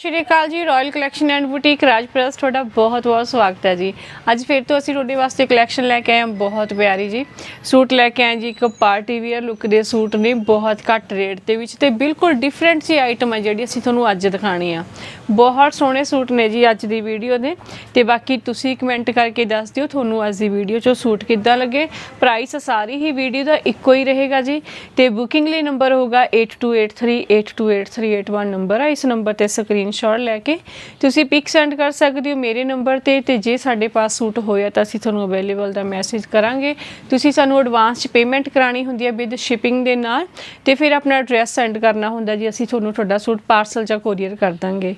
ਸ਼੍ਰੀ ਅਕਾਲ ਜੀ royal collection and boutique ਰਾਜਪ੍ਰਸ ਤੁਹਾਡਾ ਬਹੁਤ ਬਹੁਤ ਸਵਾਗਤ ਹੈ ਜੀ। ਅੱਜ ਫਿਰ ਤੋਂ ਅਸੀਂ ਤੁਹਾਡੇ ਵਾਸਤੇ ਕਲੈਕਸ਼ਨ ਲੈ ਕੇ ਆਏ ਹਾਂ, ਬਹੁਤ ਪਿਆਰੀ ਜੀ। ਸੂਟ ਲੈ ਕੇ ਆਏ ਜੀ, ਇੱਕ ਪਾਰਟੀ ਵੀਅਰ ਲੁੱਕ ਦੇ ਸੂਟ ਨੇ, ਬਹੁਤ ਘੱਟ ਰੇਟ ਦੇ ਵਿੱਚ ਤੇ ਬਿਲਕੁਲ ਡਿਫਰੈਂਟ ਜੀ ਆਈਟਮ ਹੈ ਜਿਹੜੀ ਅਸੀਂ ਤੁਹਾਨੂੰ ਅੱਜ ਦਿਖਾਣੀ ਆ। ਬਹੁਤ ਸੋਹਣੇ ਸੂਟ ਨੇ ਜੀ ਅੱਜ ਦੀ ਵੀਡੀਓ ਦੇ। ਤੇ ਬਾਕੀ ਤੁਸੀਂ ਕਮੈਂਟ ਕਰਕੇ ਦੱਸ ਦਿਓ ਤੁਹਾਨੂੰ ਅੱਜ ਦੀ ਵੀਡੀਓ 'ਚੋਂ ਸੂਟ ਕਿੱਦਾਂ ਲੱਗੇ। ਪ੍ਰਾਈਸ ਸਾਰੀ ਹੀ ਵੀਡੀਓ ਦਾ ਇੱਕੋ ਹੀ ਰਹੇਗਾ ਜੀ। ਤੇ ਬੁਕਿੰਗ ਲਈ ਨੰਬਰ ਹੋਊਗਾ 8283828381 ਨੰਬਰ ਆ। ਇਸ ਨੰਬਰ ਤੇ ਸਕਰੀਨ ਸਕਰੀਨਸ਼ਾਟ ਲੈ ਕੇ ਤੁਸੀਂ ਪਿਕ ਸੈਂਡ ਕਰ ਸਕਦੇ ਹੋ ਮੇਰੇ ਨੰਬਰ ਤੇ ਤੇ ਜੇ ਸਾਡੇ ਪਾਸ ਸੂਟ ਹੋਇਆ ਤਾਂ ਅਸੀਂ ਤੁਹਾਨੂੰ ਅਵੇਲੇਬਲ ਦਾ ਮੈਸੇਜ ਕਰਾਂਗੇ। ਤੁਸੀਂ ਸਾਨੂੰ ਐਡਵਾਂਸ ਚ ਪੇਮੈਂਟ ਕਰਾਣੀ ਹੁੰਦੀ ਹੈ ਵਿਦ ਸ਼ਿਪਿੰਗ ਦੇ ਨਾਲ ਤੇ ਫਿਰ ਆਪਣਾ ਐਡਰੈਸ ਸੈਂਡ ਕਰਨਾ ਹੁੰਦਾ ਜੀ, ਅਸੀਂ ਤੁਹਾਨੂੰ ਤੁਹਾਡਾ ਸੂਟ ਪਾਰਸਲ ਜਾਂ ਕੋਰੀਅਰ ਕਰ ਦਾਂਗੇ।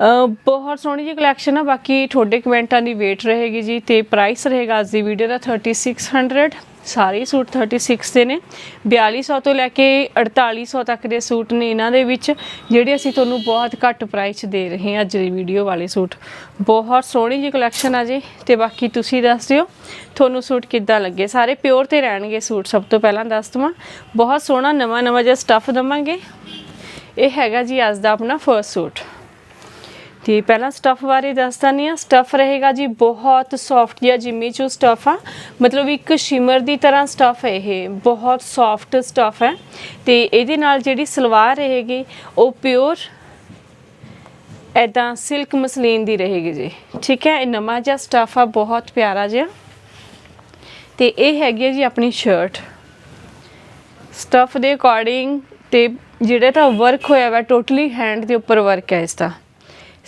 ਬਹੁਤ ਸੋਹਣੀ ਜੀ ਕਲੈਕਸ਼ਨ ਆ, ਬਾਕੀ ਤੁਹਾਡੇ ਕਮੈਂਟਾਂ ਦੀ ਵੇਟ ਰਹੇਗੀ ਜੀ ਤੇ ਪ੍ਰਾਈਸ ਰਹੇਗਾ ਅੱਜ ਦੀ ਵੀਡੀਓ ਦਾ 3600 ਸਾਰੇ ਸੂਟ 36 ਦੇ ਨੇ। 4200 ਤੋਂ ਲੈ ਕੇ 4800 ਤੱਕ ਦੇ ਸੂਟ ਨੇ ਇਹਨਾਂ ਦੇ ਵਿੱਚ, ਜਿਹੜੇ ਅਸੀਂ ਤੁਹਾਨੂੰ ਬਹੁਤ ਘੱਟ ਪ੍ਰਾਈਸ 'ਚ ਦੇ ਰਹੇ ਹਾਂ ਅੱਜ ਦੀ ਵੀਡੀਓ ਵਾਲੇ ਸੂਟ। ਬਹੁਤ ਸੋਹਣੀ ਜੀ ਕਲੈਕਸ਼ਨ ਆ ਜੀ, ਤੇ ਬਾਕੀ ਤੁਸੀਂ ਦੱਸ ਦਿਓ, ਤੁਹਾਨੂੰ ਸੂਟ ਕਿੱਦਾਂ ਲੱਗੇ? ਸਾਰੇ ਪਿਓਰ ਤੇ ਰਹਿਣਗੇ ਸੂਟ, ਸਭ ਤੋਂ ਪਹਿਲਾਂ ਦੱਸ ਦਵਾਂ। ਬਹੁਤ ਸੋਹਣਾ ਨਵਾਂ ਨਵਾਂ ਜਿਹਾ ਸਟੱਫ ਦਵਾਂਗੇ। ਇਹ ਹੈਗਾ ਜੀ ਅੱਜ ਦਾ ਆਪਣਾ ਫਰਸਟ ਸੂਟ। ਤੇ ਪਹਿਲਾਂ ਸਟਫ ਬਾਰੇ ਦੱਸ ਨਹੀਂ ਆ। ਸਟਫ ਰਹੇਗਾ ਜੀ, ਬਹੁਤ ਸੌਫਟ ਜਿਹਾ, ਜਿੰਮੀ ਚੂ ਸਟਫ ਆ। ਮਤਲਬ ਇੱਕ ਸ਼ਿਮਰ ਦੀ ਤਰ੍ਹਾਂ ਸਟਫ ਹੈ ਇਹ। ਬਹੁਤ ਸੌਫਟ ਸਟਫ ਹੈ ਤੇ ਇਹਦੇ ਨਾਲ ਜਿਹੜੀ ਸਲਵਾਰ ਰਹੇਗੀ, ਉਹ ਪਿਓਰ ਐਦਾਂ ਸਿਲਕ ਮਸਲੀਨ ਦੀ ਰਹੇਗੀ ਜੀ। ਠੀਕ ਹੈ, ਇਹ ਨਵਾਂ ਜਿਹਾ ਸਟਫ ਆ, ਬਹੁਤ ਪਿਆਰਾ ਜਿਹਾ। ਤੇ ਇਹ ਹੈਗੀ ਹੈ ਜੀ ਆਪਣੀ ਸ਼ਰਟ ਸਟਫ ਦੇ ਅਕੋਰਡਿੰਗ ਤੇ ਜਿਹੜਾ ਤਾਂ ਵਰਕ ਹੋਇਆ ਵਾ ਟੋਟਲੀ ਹੈਂਡ ਦੇ ਉੱਪਰ ਵਰਕ ਹੈ ਇਸ ਦਾ।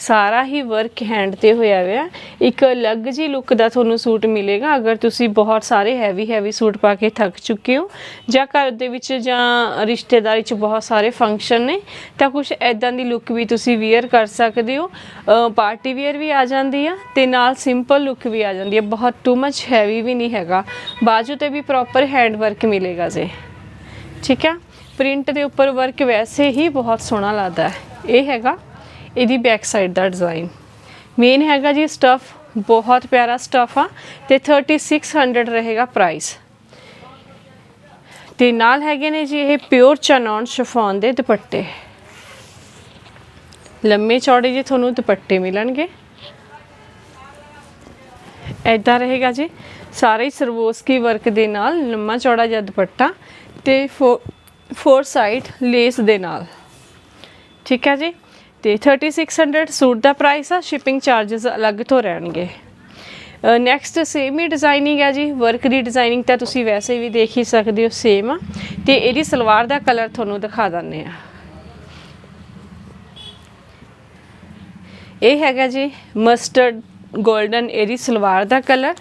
ਸਾਰਾ ਹੀ ਵਰਕ ਹੈਂਡ ਤੇ ਹੋਇਆ ਹੋਇਆ। ਇੱਕ ਅਲੱਗ ਜੀ ਲੁੱਕ ਦਾ ਤੁਹਾਨੂੰ ਸੂਟ ਮਿਲੇਗਾ। ਅਗਰ ਤੁਸੀਂ ਬਹੁਤ ਸਾਰੇ ਹੈਵੀ ਹੈਵੀ ਸੂਟ ਪਾ ਕੇ ਥੱਕ ਚੁੱਕੇ ਹੋ, ਜਾਂ ਘਰ ਦੇ ਵਿੱਚ ਜਾਂ ਰਿਸ਼ਤੇਦਾਰੀ 'ਚ ਬਹੁਤ ਸਾਰੇ ਫੰਕਸ਼ਨ ਨੇ, ਤਾਂ ਕੁਝ ਐਦਾਂ ਦੀ ਲੁੱਕ ਵੀ ਤੁਸੀਂ ਵੇਅਰ ਕਰ ਸਕਦੇ ਹੋ। ਪਾਰਟੀ ਵੇਅਰ ਵੀ ਆ ਜਾਂਦੀ ਆ ਤੇ ਨਾਲ ਸਿੰਪਲ ਲੁੱਕ ਵੀ ਆ ਜਾਂਦੀ ਹੈ ਬਹੁਤ ਟੂ ਮੱਚ ਹੈਵੀ ਵੀ ਨਹੀਂ ਹੈਗਾ। ਬਾਜੂ ਤੇ ਵੀ ਪ੍ਰੋਪਰ ਹੈਂਡ ਵਰਕ ਮਿਲੇਗਾ ਜੇ। ਠੀਕ ਆ? ਪ੍ਰਿੰਟ ਦੇ ਉੱਪਰ ਵਰਕ ਵੈਸੇ ਹੀ ਬਹੁਤ ਸੋਹਣਾ ਲੱਗਦਾ ਹੈ। ਇਹ ਹੈਗਾ ਇਹਦੀ ਬੈਕ ਸਾਈਡ ਦਾ ਡਿਜ਼ਾਈਨ ਮੇਨ ਹੈਗਾ ਜੀ ਸਟਫ ਬਹੁਤ ਪਿਆਰਾ ਸਟਫ ਆ ਤੇ 3600 ਰਹੇਗਾ ਪ੍ਰਾਈਸ ਤੇ ਨਾਲ ਹੈਗੇ ਨੇ ਜੀ ਇਹ ਪਿਓਰ ਚਨੌਨ ਸ਼ਿਫੋਨ ਦੇ ਦੁਪੱਟੇ। ਲੰਮੇ ਚੌੜੇ ਜੀ ਤੁਹਾਨੂੰ ਦੁਪੱਟੇ ਮਿਲਣਗੇ। ਐਦਾਂ ਰਹੇਗਾ ਜੀ, ਸਾਰੇ ਹੀ ਸਰਵੋਸਕੀ ਵਰਕ ਦੇ ਨਾਲ ਲੰਮਾ ਚੌੜਾ ਜਿਹਾ ਦੁਪੱਟਾ ਤੇ ਫੋਰ ਸਾਈਡ ਲੇਸ ਦੇ ਨਾਲ। ਠੀਕ ਹੈ ਜੀ? ਤੇ 3600 ਸੂਟ ਦਾ ਪ੍ਰਾਈਸ ਆ ਸ਼ਿਪਿੰਗ ਚਾਰजेस ਅਲੱਗ ਤੋਂ ਰਹਿਣਗੇ। ਨੈਕਸਟ ਸੇਮ ਹੀ ਡਿਜ਼ਾਈਨਿੰਗ ਹੈ ਜੀ ਵਰਕ ਦੀ ਡਿਜ਼ਾਈਨਿੰਗ ਤਾਂ ਤੁਸੀਂ ਵੈਸੇ ਵੀ ਦੇਖ ਹੀ ਸਕਦੇ ਹੋ ਸੇਮ ਆ। ਤੇ ਇਹਦੀ ਸਲਵਾਰ ਦਾ ਕਲਰ ਤੁਹਾਨੂੰ ਦਿਖਾ ਦਿੰਨੇ ਆ। ਇਹ ਹੈਗਾ ਜੀ ਮਸਟਰਡ ਗੋਲਡਨ ਇਹਦੀ ਸਲਵਾਰ ਦਾ ਕਲਰ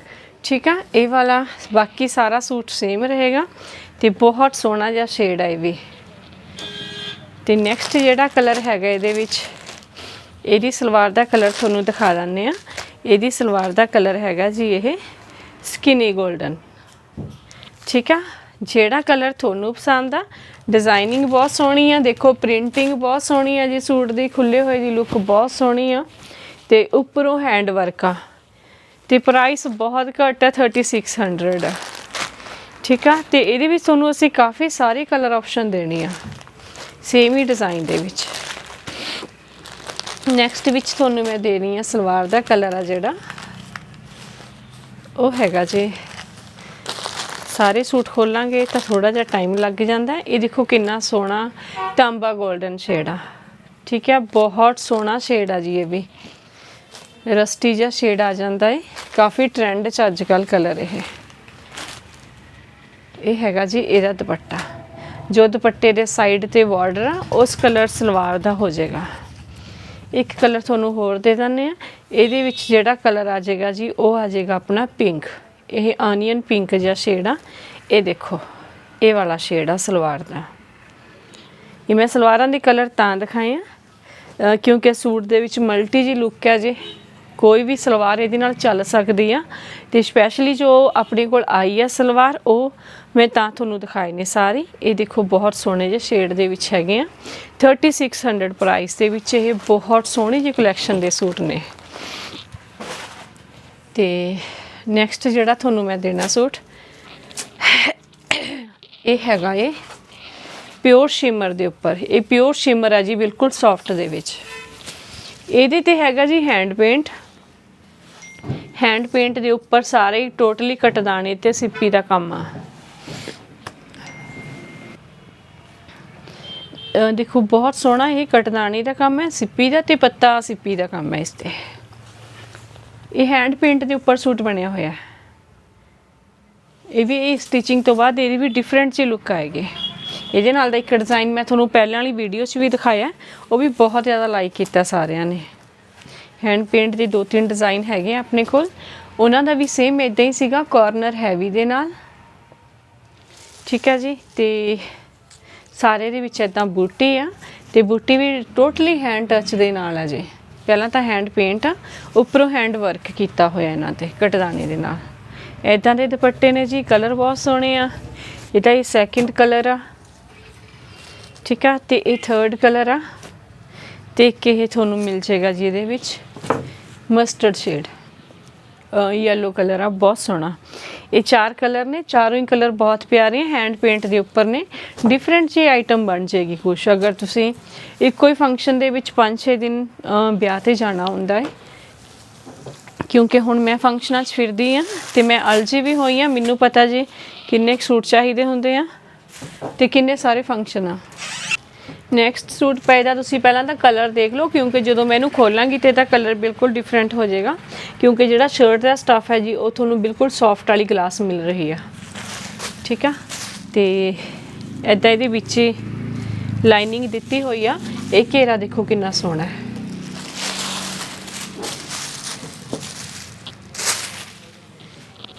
ਠੀਕ ਆ, ਇਹ ਵਾਲਾ ਬਾਕੀ ਸਾਰਾ ਸੂਟ ਸੇਮ ਰਹੇਗਾ। ਤੇ ਬਹੁਤ ਸੋਹਣਾ ਜਿਹਾ ਸ਼ੇਡ ਆ ਇਹ ਵੀ। ਤੇ ਨੈਕਸਟ ਜਿਹੜਾ ਕਲਰ ਹੈਗਾ ਇਹਦੇ ਵਿੱਚ, ਇਹਦੀ ਸਲਵਾਰ ਦਾ ਕਲਰ ਤੁਹਾਨੂੰ ਦਿਖਾ ਦਿੰਨੇ ਆ ਇਹਦੀ ਸਲਵਾਰ ਦਾ ਕਲਰ ਹੈਗਾ ਜੀ ਇਹ ਸਕਿਨੀ 골ਡਨ ਠੀਕ ਆ? ਜਿਹੜਾ ਕਲਰ ਤੁਹਾਨੂੰ ਪਸੰਦ ਆ ਡਿਜ਼ਾਈਨਿੰਗ ਬਹੁਤ ਸੋਹਣੀ ਆ, ਦੇਖੋ ਪ੍ਰਿੰਟਿੰਗ ਬਹੁਤ ਸੋਹਣੀ ਆ ਜੀ, ਸੂਟ ਦੀ ਖੁੱਲੇ ਹੋਏ ਦੀ ਲੁੱਕ ਬਹੁਤ ਸੋਹਣੀ ਆ, ਤੇ ਉੱਪਰੋਂ ਹੈਂਡ ਵਰਕ ਆ। ਤੇ ਪ੍ਰਾਈਸ ਬਹੁਤ ਘੱਟ ਹੈ 3600 ਆ। ਠੀਕ ਆ? ਤੇ ਇਹਦੇ ਵਿੱਚ ਤੁਹਾਨੂੰ ਅਸੀਂ ਕਾਫੀ ਸਾਰੇ ਕਲਰ ਆਪਸ਼ਨ ਦੇਣੀ ਆ। ਸੇਮ ਹੀ ਡਿਜ਼ਾਈਨ ਦੇ ਵਿੱਚ। ਨੈਕਸਟ ਵਿੱਚ ਤੁਹਾਨੂੰ ਮੈਂ ਦੇ ਰਹੀ ਹਾਂ ਸਲਵਾਰ ਦਾ ਕਲਰ ਆ ਜਿਹੜਾ। ਉਹ ਹੈਗਾ ਜੀ। ਸਾਰੇ ਸੂਟ ਖੋਲਾਂਗੇ ਤਾਂ ਥੋੜਾ ਜਿਹਾ ਟਾਈਮ ਲੱਗ ਜਾਂਦਾ। ਇਹ ਦੇਖੋ ਕਿੰਨਾ ਸੋਹਣਾ ਤਾਂਬਾ 골ਡਨ ਸ਼ੇਡ ਆ। ਠੀਕ ਹੈ ਬਹੁਤ ਸੋਹਣਾ ਸ਼ੇਡ ਆ ਜੀ ਇਹ ਵੀ। ਰਸਟੀ ਜਿਹਾ ਸ਼ੇਡ ਆ ਜਾਂਦਾ ਹੈ ਕਾਫੀ ਟ੍ਰੈਂਡ ਚ ਅੱਜ ਕੱਲ ਕਲਰ ਇਹ। ਇਹ ਹੈਗਾ ਜੀ ਇਹਦਾ ਦੁਪੱਟਾ। ਜੋ ਦੁਪੱਟੇ ਦੇ ਸਾਈਡ ਤੇ ਬਾਰਡਰ ਆ, ਉਸ ਕਲਰ ਸਲਵਾਰ ਦਾ ਹੋ ਜਾਏਗਾ। ਇੱਕ ਕਲਰ ਤੁਹਾਨੂੰ ਹੋਰ ਦੇ ਦਿੰਦੇ ਆ। ਇਹਦੇ ਵਿੱਚ ਜਿਹੜਾ ਕਲਰ ਆ ਜਾਏਗਾ ਜੀ, ਉਹ ਆ ਜਾਏਗਾ ਆਪਣਾ ਪਿੰਕ ਇਹ ਆਨੀਅਨ ਪਿੰਕ ਜਿਹਾ ਸ਼ੇਡ ਆ। ਇਹ ਦੇਖੋ, ਇਹ ਵਾਲਾ ਸ਼ੇਡ ਆ ਸਲਵਾਰ ਦਾ। ਇਹ ਮੈਂ ਸਲਵਾਰਾਂ ਦੇ ਕਲਰ ਤਾਂ ਦਿਖਾਏ ਆ ਕਿਉਂਕਿ ਸੂਟ ਦੇ ਵਿੱਚ ਮਲਟੀ ਜੀ ਲੁੱਕ ਹੈ ਜੇ। ਕੋਈ ਵੀ ਸਲਵਾਰ ਇਹਦੇ ਨਾਲ ਚੱਲ ਸਕਦੀ ਆ। ਤੇ ਸਪੈਸ਼ਲੀ ਜੋ ਆਪਣੇ ਕੋਲ ਆਈ ਆ ਸਲਵਾਰ, ਉਹ ਮੈਂ ਤਾਂ ਤੁਹਾਨੂੰ ਦਿਖਾਏ ਨੇ ਸਾਰੀ। ਇਹ ਦੇਖੋ ਬਹੁਤ ਸੋਹਣੇ ਜਿਹੇ ਸ਼ੇਡ ਦੇ ਵਿੱਚ ਹੈਗੇ ਆ। 3600 ਪ੍ਰਾਈਸ ਦੇ ਵਿੱਚ ਇਹ ਬਹੁਤ ਸੋਹਣੀ ਜਿਹੀ ਕਲੈਕਸ਼ਨ ਦੇ ਸੂਟ ਨੇ। ਤੇ ਨੈਕਸਟ ਜਿਹੜਾ ਤੁਹਾਨੂੰ ਮੈਂ ਦੇਣਾ ਸੂਟ, ਇਹ ਹੈਗਾ ਇਹ ਪਿਓਰ ਸ਼ਿਮਰ ਦੇ ਉੱਪਰ। ਇਹ ਪਿਓਰ ਸ਼ਿਮਰ ਹੈ ਜੀ, ਬਿਲਕੁਲ ਸੌਫਟ ਦੇ ਵਿੱਚ। ਇਹਦੇ ਤੇ ਹੈਗਾ ਜੀ ਹੈਂਡ ਪੇਂਟ ਹੈਂਡ ਪੇਂਟ ਦੇ ਉੱਪਰ ਸਾਰੇ ਹੀ ਟੋਟਲੀ ਕਟਦਾਣੇ ਤੇ ਸਿੱਪੀ ਦਾ ਕੰਮ ਆ। ਦੇਖੋ, ਬਹੁਤ ਸੋਹਣਾ ਇਹ ਕਟਦਾਣੀ ਦਾ ਕੰਮ ਹੈ, ਸਿੱਪੀ ਦਾ ਤੇ ਪੱਤਾ ਸਿੱਪੀ ਦਾ ਕੰਮ ਹੈ ਇਸ ਤੇ। ਇਹ ਹੈਂਡ ਪੇਂਟ ਦੇ ਉੱਪਰ ਸੂਟ ਬਣਿਆ ਹੋਇਆ ਹੈ। ਇਹ ਵੀ ਇਹ ਸਟਿਚਿੰਗ ਤੋਂ ਬਾਅਦ ਇਹਦੀ ਵੀ ਡਿਫਰੈਂਟ ਜਿਹੀ ਲੁੱਕ ਆਏਗੀ। ਇਹਦੇ ਨਾਲ ਦਾ ਇੱਕ ਡਿਜ਼ਾਈਨ ਮੈਂ ਤੁਹਾਨੂੰ ਪਹਿਲਾਂ ਵਾਲੀ ਵੀਡੀਓ 'ਚ ਵੀ ਦਿਖਾਇਆ ਉਹ ਵੀ ਬਹੁਤ ਜ਼ਿਆਦਾ ਲਾਈਕ ਕੀਤਾ ਸਾਰਿਆਂ ਨੇ। ਹੈਂਡ ਪੇਂਟ ਦੇ ਦੋ ਤਿੰਨ ਡਿਜ਼ਾਈਨ ਹੈਗੇ ਆ ਆਪਣੇ ਕੋਲ। ਉਹਨਾਂ ਦਾ ਵੀ ਸੇਮ ਇਦਾਂ ਹੀ ਸੀਗਾ ਕਾਰਨਰ ਹੈਵੀ ਦੇ ਨਾਲ। ਠੀਕ ਹੈ ਜੀ, ਤੇ ਸਾਰੇ ਦੇ ਵਿੱਚ ਇਦਾਂ ਬੂਟੀ ਆ, ਤੇ ਬੂਟੀ ਵੀ ਟੋਟਲੀ ਹੈਂਡ ਟੱਚ ਦੇ ਨਾਲ ਆ ਜੀ। ਪਹਿਲਾਂ ਤਾਂ ਹੈਂਡ ਪੇਂਟ ਆ, ਉੱਪਰੋਂ ਹੈਂਡ ਵਰਕ ਕੀਤਾ ਹੋਇਆ ਇਹਨਾਂ ਤੇ, ਕਟਦਾਨੇ ਦੇ ਨਾਲ। ਇਦਾਂ ਦੇ ਦੁਪੱਟੇ ਨੇ ਜੀ ਕਲਰ ਬਹੁਤ ਸੋਹਣੇ ਆ। ਇਹਦਾ ਇਹ ਸੈਕਿੰਡ ਕਲਰ ਆ। ਠੀਕ ਆ, ਤੇ ਇਹ ਥਰਡ ਕਲਰ ਆ। ਤੇ ਇੱਕ ਇਹ ਤੁਹਾਨੂੰ ਮਿਲ ਜਾਏਗਾ ਜੀ ਇਹਦੇ ਵਿੱਚ। ਮਸਟਰਡ ਸ਼ੇਡ ਯੈਲੋ ਕਲਰ ਆ, ਬਹੁਤ ਸੋਹਣਾ। ਇਹ ਚਾਰ ਕਲਰ ਨੇ, ਚਾਰੋਂ ਹੀ ਕਲਰ ਬਹੁਤ ਪਿਆਰੇ ਹੈਂਡ ਪੇਂਟ ਦੇ ਉੱਪਰ ਨੇ। ਡਿਫਰੈਂਟ ਜੀ ਆਈਟਮ ਬਣ ਜਾਏਗੀ ਕੁਛ। ਅਗਰ ਤੁਸੀਂ ਇੱਕੋ ਹੀ ਫੰਕਸ਼ਨ ਦੇ ਵਿੱਚ 5-6 ਦਿਨ ਵਿਆਹ ਤੇ ਜਾਣਾ ਹੁੰਦਾ ਹੈ, ਕਿਉਂਕਿ ਹੁਣ ਮੈਂ ਫੰਕਸ਼ਨਾਂ 'ਚ ਫਿਰਦੀ ਆ ਤੇ ਮੈਂ ਅਲਜੀ ਵੀ ਹੋਈ ਆ ਮੈਨੂੰ ਪਤਾ ਜੀ ਕਿੰਨੇ ਕੁ ਸੂਟ ਚਾਹੀਦੇ ਹੁੰਦੇ ਆ ਤੇ ਕਿੰਨੇ ਸਾਰੇ ਫੰਕਸ਼ਨ ਆ। ਨੈਕਸਟ ਸੂਟ ਪਏਦਾ ਤੁਸੀਂ ਪਹਿਲਾਂ ਤਾਂ ਕਲਰ ਦੇਖ ਲਓ, ਕਿਉਂਕਿ ਜਦੋਂ ਮੈਂ ਇਹਨੂੰ ਖੋਲਾਂਗੀ ਤੇ ਤਾਂ ਕਲਰ ਬਿਲਕੁਲ ਡਿਫਰੈਂਟ ਹੋ ਜਾਏਗਾ। ਕਿਉਂਕਿ ਜਿਹੜਾ ਸ਼ਰਟ ਦਾ ਸਟਫ ਹੈ ਜੀ, ਉਹ ਤੁਹਾਨੂੰ ਬਿਲਕੁਲ ਸੌਫਟ ਵਾਲੀ ਗਲਾਸ ਮਿਲ ਰਹੀ ਆ। ਠੀਕ ਆ? ਤੇ ਐਦਾਂ ਇਹਦੇ ਵਿੱਚ ਲਾਈਨਿੰਗ ਦਿੱਤੀ ਹੋਈ ਆ। ਇਹ ਘੇਰਾ ਦੇਖੋ ਕਿੰਨਾ ਸੋਹਣਾ ਹੈ।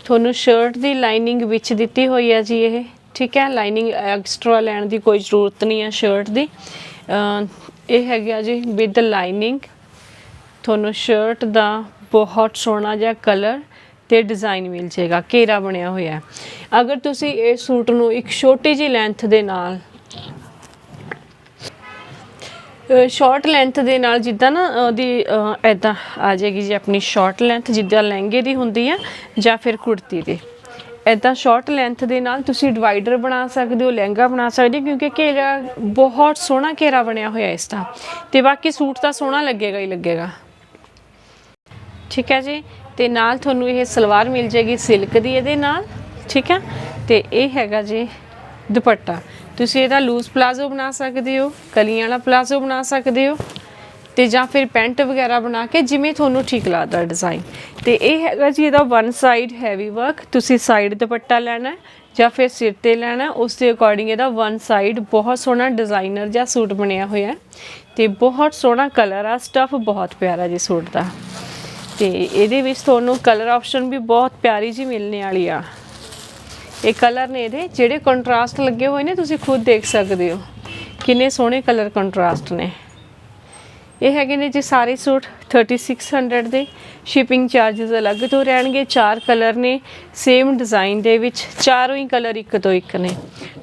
ਤੁਹਾਨੂੰ ਸ਼ਰਟ ਦੀ ਲਾਈਨਿੰਗ ਵਿੱਚ ਦਿੱਤੀ ਹੋਈ ਆ ਜੀ ਇਹ। ਠੀਕ ਹੈ ਲਾਈਨਿੰਗ ਐਕਸਟਰਾ ਲੈਣ ਦੀ ਕੋਈ ਜ਼ਰੂਰਤ ਨਹੀਂ ਹੈ ਸ਼ਰਟ ਦੀ। ਅਹ ਇਹ ਹੈਗਾ ਜੀ ਵਿਦ ਲਾਈਨਿੰਗ ਤੁਹਾਨੂੰ ਸ਼ਰਟ ਦਾ ਬਹੁਤ ਸੋਹਣਾ ਜਿਹਾ ਕਲਰ ਤੇ ਡਿਜ਼ਾਈਨ ਮਿਲ ਜਾਏਗਾ, ਘੇਰਾ ਬਣਿਆ ਹੋਇਆ ਹੈ। ਅਗਰ ਤੁਸੀਂ ਇਹ ਸੂਟ ਨੂੰ ਇੱਕ ਛੋਟੀ ਜੀ ਲੈਂਥ ਦੇ ਨਾਲ ਸ਼ਾਰਟ ਲੈਂਥ ਦੇ ਨਾਲ ਜਿੱਦਾਂ ਨਾ ਉਹਦੀ ਐਦਾਂ ਆ ਜਾਏਗੀ ਜੀ ਆਪਣੀ ਸ਼ਾਰਟ ਲੈਂਥ ਜਿੱਦਾਂ ਲਹਿੰਗੇ ਦੀ ਹੁੰਦੀ ਆ ਜਾਂ ਫਿਰ ਕੁੜਤੀ ਦੀ। ਐਦਾਂ ਸ਼ਾਰਟ ਲੈਂਥ ਦੇ ਨਾਲ ਤੁਸੀਂ ਡਿਵਾਈਡਰ ਬਣਾ ਸਕਦੇ ਹੋ, ਲਹਿੰਗਾ ਬਣਾ ਸਕਦੇ ਹੋ, ਕਿਉਂਕਿ ਘੇਰਾ ਬਹੁਤ ਸੋਹਣਾ ਘੇਰਾ ਬਣਿਆ ਹੋਇਆ ਇਸ ਦਾ। ਤੇ ਬਾਕੀ ਸੂਟ ਤਾਂ ਸੋਹਣਾ ਲੱਗੇਗਾ ਹੀ ਲੱਗੇਗਾ। ਠੀਕ ਹੈ ਜੀ? ਤੇ ਨਾਲ ਤੁਹਾਨੂੰ ਇਹ ਸਲਵਾਰ ਮਿਲ ਜਾਏਗੀ ਸਿਲਕ ਦੀ ਇਹਦੇ ਨਾਲ। ਠੀਕ ਹੈ? ਤੇ ਇਹ ਹੈਗਾ ਜੀ ਦੁਪੱਟਾ। ਤੁਸੀਂ ਇਹਦਾ ਲੂਜ਼ ਪਲਾਜ਼ੋ ਬਣਾ ਸਕਦੇ ਹੋ, ਕਲੀਆਂ ਵਾਲਾ ਪਲਾਜ਼ੋ ਬਣਾ ਸਕਦੇ ਹੋ। ਤੇ ਜਾਂ ਫਿਰ ਪੈਂਟ ਵਗੈਰਾ ਬਣਾ ਕੇ ਜਿਵੇਂ ਤੁਹਾਨੂੰ ਠੀਕ ਲੱਗਦਾ ਡਿਜ਼ਾਈਨ ਤੇ ਇਹ ਹੈਗਾ ਜੀ ਇਹਦਾ ਵਨ ਸਾਈਡ ਹੈਵੀ ਵਰਕ ਤੁਸੀਂ ਸਾਈਡ ਦੁਪੱਟਾ ਲੈਣਾ ਜਾਂ ਫਿਰ ਸਿਰ ਤੇ ਲੈਣਾ ਉਸ ਦੇ ਅਕੋਰਡਿੰਗ ਇਹਦਾ ਵਨ ਸਾਈਡ ਬਹੁਤ ਸੋਹਣਾ ਡਿਜ਼ਾਈਨਰ ਜਿਹਾ ਸੂਟ ਬਣਿਆ ਹੋਇਆ ਹੈ। ਤੇ ਬਹੁਤ ਸੋਹਣਾ ਕਲਰ ਆ ਸਟਫ ਬਹੁਤ ਪਿਆਰਾ ਜੀ ਸੂਟ ਦਾ। ਤੇ ਇਹਦੇ ਵਿੱਚ ਤੁਹਾਨੂੰ ਕਲਰ ਆਪਸ਼ਨ ਵੀ ਬਹੁਤ ਪਿਆਰੀ ਜੀ ਮਿਲਣੇ ਵਾਲੀ ਆ। ਇਹ ਕਲਰ ਨੇ ਇਹਦੇ ਜਿਹੜੇ ਕੰਟਰਾਸਟ ਲੱਗੇ ਹੋਏ ਨੇ, ਤੁਸੀਂ ਖੁਦ ਦੇਖ ਸਕਦੇ ਹੋ। ਕਿੰਨੇ ਸੋਹਣੇ ਕਲਰ ਕੰਟਰਾਸਟ ਨੇ। ਇਹ ਹੈਗੇ ਨੇ ਜੀ ਸਾਰੇ ਸੂਟ 3600 ਦੇ। ਸ਼ਿਪਿੰਗ ਚਾਰजेस ਅਲੱਗ ਤੋਂ ਰਹਿਣਗੇ, ਚਾਰ ਕਲਰ ਨੇ ਸੇਮ ਡਿਜ਼ਾਈਨ ਦੇ ਵਿੱਚ ਚਾਰੋਂ ਹੀ ਕਲਰ ਇੱਕ ਤੋਂ ਇੱਕ ਨੇ।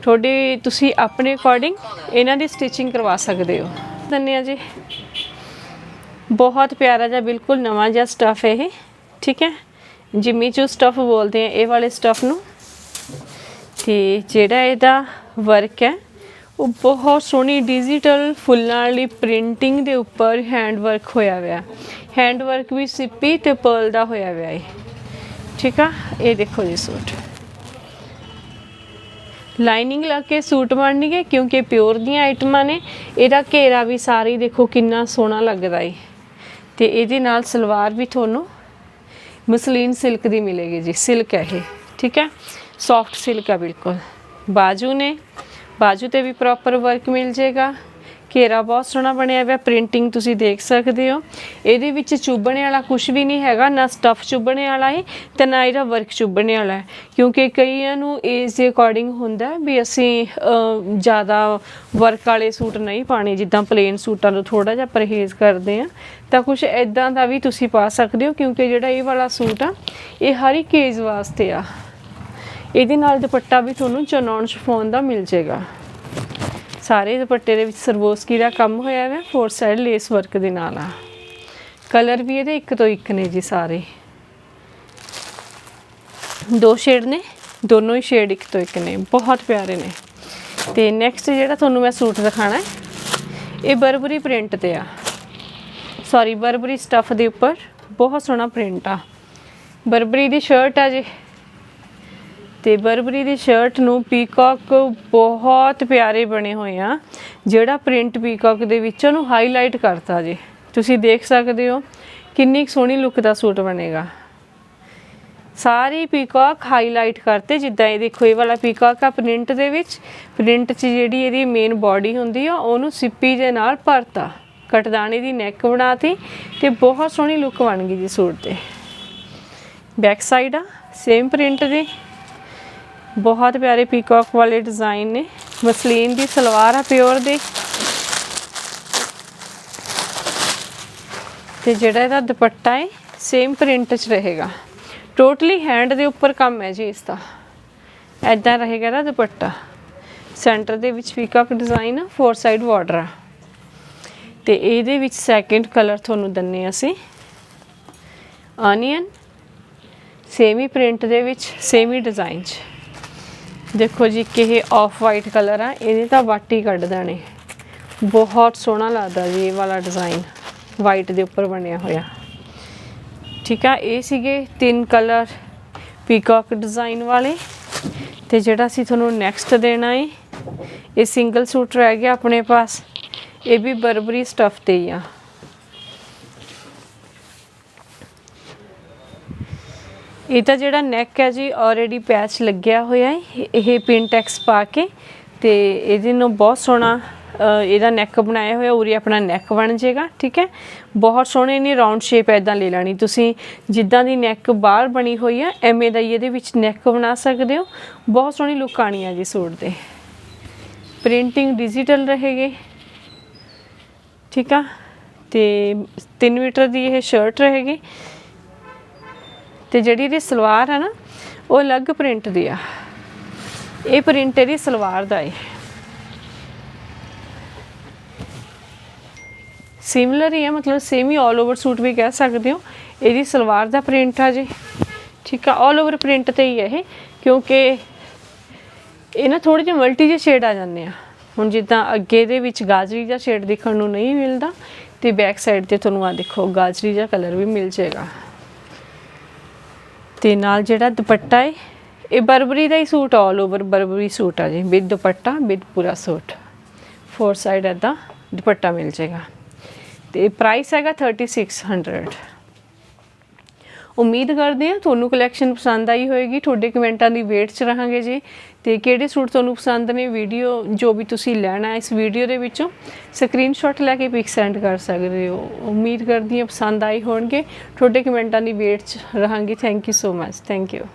ਤੁਹਾਡੇ ਤੁਸੀਂ ਆਪਣੇ ਅਕੋਰਡਿੰਗ ਇਹਨਾਂ ਦੀ ਸਟਿਚਿੰਗ ਕਰਵਾ ਸਕਦੇ ਹੋ। ਧੰਨਿਆ ਜੀ। ਬਹੁਤ ਪਿਆਰਾ ਜਿਹਾ, ਬਿਲਕੁਲ ਨਵਾਂ ਜਿਹਾ ਸਟਫ ਹੈ ਇਹ। ਠੀਕ ਹੈ? ਜਿੰਮੀ ਚੂ ਸਟਫ ਬੋਲਦੇ ਆ, ਇਹ ਵਾਲੇ ਸਟਫ ਨੂੰ। ਤੇ ਜਿਹੜਾ ਇਹਦਾ ਵਰਕ ਹੈ ਉਹ ਬਹੁਤ ਸੋਹਣੀ ਡਿਜੀਟਲ ਫੁੱਲਾਂ ਵਾਲੀ ਪ੍ਰਿੰਟਿੰਗ ਦੇ ਉੱਪਰ ਹੈਂਡ ਵਰਕ ਹੋਇਆ ਹੋਇਆ। ਹੈਂਡ ਵਰਕ ਵੀ ਸਿੱਪੀ ਤੇ ਪਰਲ ਦਾ ਹੋਇਆ ਹੋਇਆ ਹੈ ਠੀਕ ਆ? ਇਹ ਦੇਖੋ ਜੀ ਸੂਟ। ਲਾਈਨਿੰਗ ਲਾ ਕੇ ਸੂਟ ਬਣਨਗੇ ਕਿਉਂਕਿ ਪਿਓਰ ਦੀਆਂ ਆਈਟਮਾਂ ਨੇ। ਇਹਦਾ ਘੇਰਾ ਵੀ ਸਾਰੀ ਦੇਖੋ ਕਿੰਨਾ ਸੋਹਣਾ ਲੱਗਦਾ ਏ। ਤੇ ਇਹਦੇ ਨਾਲ ਸਲਵਾਰ ਵੀ ਤੁਹਾਨੂੰ ਮਸਲੀਨ ਸਿਲਕ ਦੀ ਮਿਲੇਗੀ ਜੀ। ਸਿਲਕ ਹੈ ਇਹ। ਠੀਕ ਹੈ? ਸੌਫਟ ਸਿਲਕ ਆ ਬਿਲਕੁਲ। ਬਾਜੂ ਨੇ। ਬਾਜੂ ਤੇ ਵੀ ਪ੍ਰੋਪਰ ਵਰਕ ਮਿਲ ਜਾਏਗਾ ਘੇਰਾ ਬਹੁਤ ਸੋਹਣਾ ਬਣਿਆ ਹੋਇਆ ਪ੍ਰਿੰਟਿੰਗ ਤੁਸੀਂ ਦੇਖ ਸਕਦੇ ਹੋ ਇਹਦੇ ਵਿੱਚ ਚੁੱਭਣੇ ਵਾਲਾ ਕੁਝ ਵੀ ਨਹੀਂ ਹੈਗਾ ਨਾ ਸਟਫ ਚੁੱਭਣੇ ਵਾਲਾ ਹੈ ਤੇ ਨਾ ਇਹਦਾ ਵਰਕ ਚੁੱਭਣੇ ਵਾਲਾ ਹੈ ਕਿਉਂਕਿ ਕਈਆਂ ਨੂੰ ਏਜ ਦੇ ਅਕੋਰਡਿੰਗ ਹੁੰਦਾ ਵੀ ਅਸੀਂ ਜ਼ਿਆਦਾ ਵਰਕ ਵਾਲੇ ਸੂਟ ਨਹੀਂ ਪਾਣੇ ਜਿੱਦਾਂ ਪਲੇਨ ਸੂਟਾਂ ਤੋਂ ਥੋੜਾ ਜਿਹਾ ਪਰਹੇਜ਼ ਕਰਦੇ ਆ ਤਾਂ ਕੁਝ ਐਦਾਂ ਦਾ ਵੀ ਤੁਸੀਂ ਪਾ ਸਕਦੇ ਹੋ ਕਿਉਂਕਿ ਜਿਹੜਾ ਇਹ ਵਾਲਾ ਸੂਟ ਆ ਇਹ ਹਰ ਇੱਕ ਏਜ ਵਾਸਤੇ ਆ ਇਹਦੇ ਨਾਲ ਦੁਪੱਟਾ ਵੀ ਤੁਹਾਨੂੰ ਚਨੌਨ ਸ਼ਿਫੋਨ ਦਾ ਮਿਲ ਜਾਏਗਾ। ਸਾਰੇ ਦੁਪੱਟੇ ਦੇ ਵਿੱਚ ਸਰਵੋਸਕੀ ਦਾ ਕੰਮ ਹੋਇਆ ਹੈ ਫੋਰ ਸਾਈਡ ਲੇਸ ਵਰਕ ਦੇ ਨਾਲ ਆ। ਕਲਰ ਵੀ ਇਹਦੇ ਇੱਕ ਤੋਂ ਇੱਕ ਨੇ ਜੀ ਸਾਰੇ। ਦੋ ਸ਼ੇਡ ਨੇ, ਦੋਨੋਂ ਹੀ ਸ਼ੇਡ ਇੱਕ ਤੋਂ ਇੱਕ ਨੇ, ਬਹੁਤ ਪਿਆਰੇ ਨੇ। ਤੇ ਨੈਕਸਟ ਜਿਹੜਾ ਤੁਹਾਨੂੰ ਮੈਂ ਸੂਟ ਦਿਖਾਣਾ ਹੈ ਇਹ ਬਰਬਰੀ ਪ੍ਰਿੰਟ ਤੇ ਆ। ਸੌਰੀ ਬਰਬਰੀ ਸਟਫ ਦੇ ਉੱਪਰ ਬਹੁਤ ਸੋਹਣਾ ਪ੍ਰਿੰਟ ਆ। ਬਰਬਰੀ ਦੀ ਸ਼ਰਟ ਆ ਜੀ। ਤੇ ਬਰਬਰੀ ਦੀ ਸ਼ਰਟ ਨੂੰ ਪੀਕਾਕ ਬਹੁਤ ਪਿਆਰੇ ਬਣੇ ਹੋਏ ਆ। ਜਿਹੜਾ ਪ੍ਰਿੰਟ ਪੀਕਾਕ ਦੇ ਵਿੱਚ ਉਹਨੂੰ ਹਾਈਲਾਈਟ ਕਰਤਾ ਜੀ। ਤੁਸੀਂ ਦੇਖ ਸਕਦੇ ਹੋ ਕਿੰਨੀ ਕੁ ਸੋਹਣੀ ਲੁੱਕ ਦਾ ਸੂਟ ਬਣੇਗਾ। ਸਾਰੀ ਪੀਕਾਕ ਹਾਈਲਾਈਟ ਕਰਤੇ, ਜਿੱਦਾਂ ਇਹ ਦੇਖੋ, ਇਹ ਵਾਲਾ ਪੀਕਾਕ ਆ ਪ੍ਰਿੰਟ ਦੇ ਵਿੱਚ। ਪ੍ਰਿੰਟ 'ਚ ਜਿਹੜੀ ਇਹਦੀ ਮੇਨ ਬਾਡੀ ਹੁੰਦੀ ਆ, ਉਹਨੂੰ ਸਿੱਪੀ ਦੇ ਨਾਲ ਭਰਤਾ। ਕਟਦਾਣੇ ਦੀ ਨੈਕ ਬਣਾਤੀ ਤੇ ਬਹੁਤ ਸੋਹਣੀ ਲੁੱਕ ਬਣ ਗਈ ਜੀ ਸੂਟ ਤੇ। ਬੈਕ ਸਾਈਡ ਆ ਸੇਮ ਪ੍ਰਿੰਟ ਦੇ। ਬਹੁਤ ਪਿਆਰੇ ਪੀਕਾਕ ਵਾਲੇ ਡਿਜ਼ਾਈਨ ਨੇ। ਮਸਲੀਨ ਦੀ ਸਲਵਾਰ ਆ ਪਿਓਰ ਦੀ। ਤੇ ਜਿਹੜਾ ਇਹਦਾ ਦੁਪੱਟਾ ਹੈ ਸੇਮ ਪ੍ਰਿੰਟ 'ਚ ਰਹੇਗਾ। ਟੋਟਲੀ ਹੈਂਡ ਦੇ ਉੱਪਰ ਕੰਮ ਹੈ ਜੀ ਇਸ ਦਾ। ਐਦਾਂ ਰਹੇਗਾ ਇਹਦਾ ਦੁਪੱਟਾ। ਸੈਂਟਰ ਦੇ ਵਿੱਚ ਪੀਕਾਕ ਡਿਜ਼ਾਈਨ ਆ ਫੋਰ ਸਾਈਡ ਬਾਰਡਰ ਆ। ਤੇ ਇਹਦੇ ਵਿੱਚ ਸੈਕਿੰਡ ਕਲਰ ਤੁਹਾਨੂੰ ਦੰਨੇ ਅਸੀਂ। ਆਨੀਅਨ ਸੇਮੀ ਪ੍ਰਿੰਟ ਦੇ ਵਿੱਚ ਸੇਮੀ ਡਿਜ਼ਾਈਨ 'ਚ। ਦੇਖੋ ਜੀ ਕਿ ਇਹ ਆਫ ਵਾਈਟ ਕਲਰ ਆ, ਇਹਦੇ ਤਾਂ ਵਾਟੀ ਕੱਢ ਦੇਣੇ ਬਹੁਤ ਸੋਹਣਾ ਲੱਗਦਾ ਜੀ ਇਹ ਵਾਲਾ ਡਿਜ਼ਾਈਨ ਵਾਈਟ ਦੇ ਉੱਪਰ ਬਣਿਆ ਹੋਇਆ। ਠੀਕ ਆ, ਇਹ ਸੀਗੇ ਤਿੰਨ ਕਲਰ ਪੀਕਾਕ ਡਿਜ਼ਾਈਨ ਵਾਲੇ। ਤੇ ਜਿਹੜਾ ਅਸੀਂ ਤੁਹਾਨੂੰ ਨੈਕਸਟ ਦੇਣਾ ਹੈ ਇਹ ਸਿੰਗਲ ਸੂਟ ਰਹਿ ਗਿਆ ਆਪਣੇ ਪਾਸ। ਇਹ ਵੀ ਬਰਬਰੀ ਸਟਫ ਤੇ ਹੀ ਆ। ਇਹ ਤਾਂ ਜਿਹੜਾ ਨੈਕ ਹੈ ਜੀ ਆਲਰੇਡੀ ਪੈਚ ਲੱਗਿਆ ਹੋਇਆ ਹੈ। ਇਹ ਪਿੰਟੈਕਸ ਪਾ ਕੇ ਤੇ ਇਹਦੇ ਨੂੰ ਬਹੁਤ ਸੋਹਣਾ ਇਹਦਾ ਨੈਕ ਬਣਾਇਆ ਹੋਇਆ, ਉਰੇ ਆਪਣਾ ਨੈਕ ਬਣ ਜਾਏਗਾ, ਠੀਕ ਹੈ? ਬਹੁਤ ਸੋਹਣੇ ਨੇ ਰਾਉਂਡ ਸ਼ੇਪ ਐਦਾਂ ਲੈ ਲੈਣੀ। ਤੁਸੀਂ ਜਿੱਦਾਂ ਦੀ ਨੈਕ ਬਾਹਰ ਬਣੀ ਹੋਈ ਹੈ, ਐਵੇਂ ਦਾ ਹੀ ਇਹਦੇ ਵਿੱਚ ਨੈਕ ਬਣਾ ਸਕਦੇ ਹੋ। ਬਹੁਤ ਸੋਹਣੀ ਲੁੱਕ ਆਣੀ ਆ ਜੀ ਸੂਟ ਦੇ। ਪ੍ਰਿੰਟਿੰਗ ਡਿਜੀਟਲ ਰਹੇਗੇ। ਠੀਕ ਆ? ਤੇ 3 ਮੀਟਰ ਦੀ ਇਹ ਸ਼ਰਟ ਰਹੇਗੀ। ਤੇ ਜਿਹੜੀ ਇਹਦੀ ਸਲਵਾਰ ਹੈ ਨਾ, ਉਹ ਅਲੱਗ ਪ੍ਰਿੰਟ ਦੀ ਆ। ਇਹ ਪ੍ਰਿੰਟ ਇਹਦੀ ਸਲਵਾਰ ਦਾ ਹੈ ਸਿਮਿਲਰ ਹੀ ਹੈ ਮਤਲਬ ਸੇਮ ਹੀ ਆਲ ਓਵਰ ਸੂਟ ਵੀ ਕਹਿ ਸਕਦੇ ਹੋ। ਇਹਦੀ ਸਲਵਾਰ ਦਾ ਪ੍ਰਿੰਟ ਆ ਜੀ। ਠੀਕ ਆ ਆਲ ਓਵਰ ਪ੍ਰਿੰਟ ਤੇ ਹੀ ਹੈ ਇਹ, ਕਿਉਂਕਿ ਇਹ ਨਾ ਥੋੜੇ ਜਿਹੇ ਮਲਟੀ ਜਿਹੇ ਸ਼ੇਡ ਆ ਜਾਂਦੇ ਆ। ਹੁਣ ਜਿੱਦਾਂ ਅੱਗੇ ਦੇ ਵਿੱਚ ਗਾਜਰੀ ਦਾ ਸ਼ੇਡ ਦੇਖਣ ਨੂੰ ਨਹੀਂ ਮਿਲਦਾ, ਤੇ ਬੈਕ ਸਾਈਡ ਤੇ ਤੁਹਾਨੂੰ ਆ ਦੇਖੋ, ਗਾਜਰੀ ਦਾ ਕਲਰ ਵੀ ਮਿਲ ਜਾਏਗਾ। ਤੇ ਨਾਲ ਜਿਹੜਾ ਦੁਪੱਟਾ ਹੈ ਇਹ ਬਰਬਰੀ ਦਾ ਹੀ suit all over Burberry suit ਆ ਜੀ। ਵਿਦ ਦੁਪੱਟਾ, ਵਿਦ ਪੂਰਾ ਸੂਟ। ਫੋਰ ਸਾਈਡ ਐਦਾ ਦੁਪੱਟਾ ਮਿਲ ਜਾਏਗਾ। ਤੇ ਪ੍ਰਾਈਸ ਹੈਗਾ 3600 ਉਮੀਦ ਕਰਦੇ ਹਾਂ ਤੁਹਾਨੂੰ ਕਲੈਕਸ਼ਨ ਪਸੰਦ ਆਈ ਹੋਏਗੀ। ਤੁਹਾਡੇ ਕਮੈਂਟਾਂ ਦੀ ਵੇਟ 'ਚ ਰਹਾਂਗੇ ਜੀ। ਤੇ ਕਿਹੜੇ ਸੂਟ ਤੁਹਾਨੂੰ ਪਸੰਦ ਨੇ? ਵੀਡੀਓ ਜੋ ਵੀ ਤੁਸੀਂ ਲੈਣਾ ਇਸ ਵੀਡੀਓ ਦੇ ਵਿੱਚੋਂ ਸਕਰੀਨਸ਼ਾਟ ਲੈ ਕੇ ਪਿਕ ਸੈਂਡ ਕਰ ਸਕਦੇ ਹੋ। ਉਮੀਦ ਕਰਦੀ ਹਾਂ ਪਸੰਦ ਆਈ ਹੋਣਗੇ। ਤੁਹਾਡੇ ਕਮੈਂਟਾਂ ਦੀ ਵੇਟ 'ਚ ਰਹਾਂਗੇ। Thank you so much thank you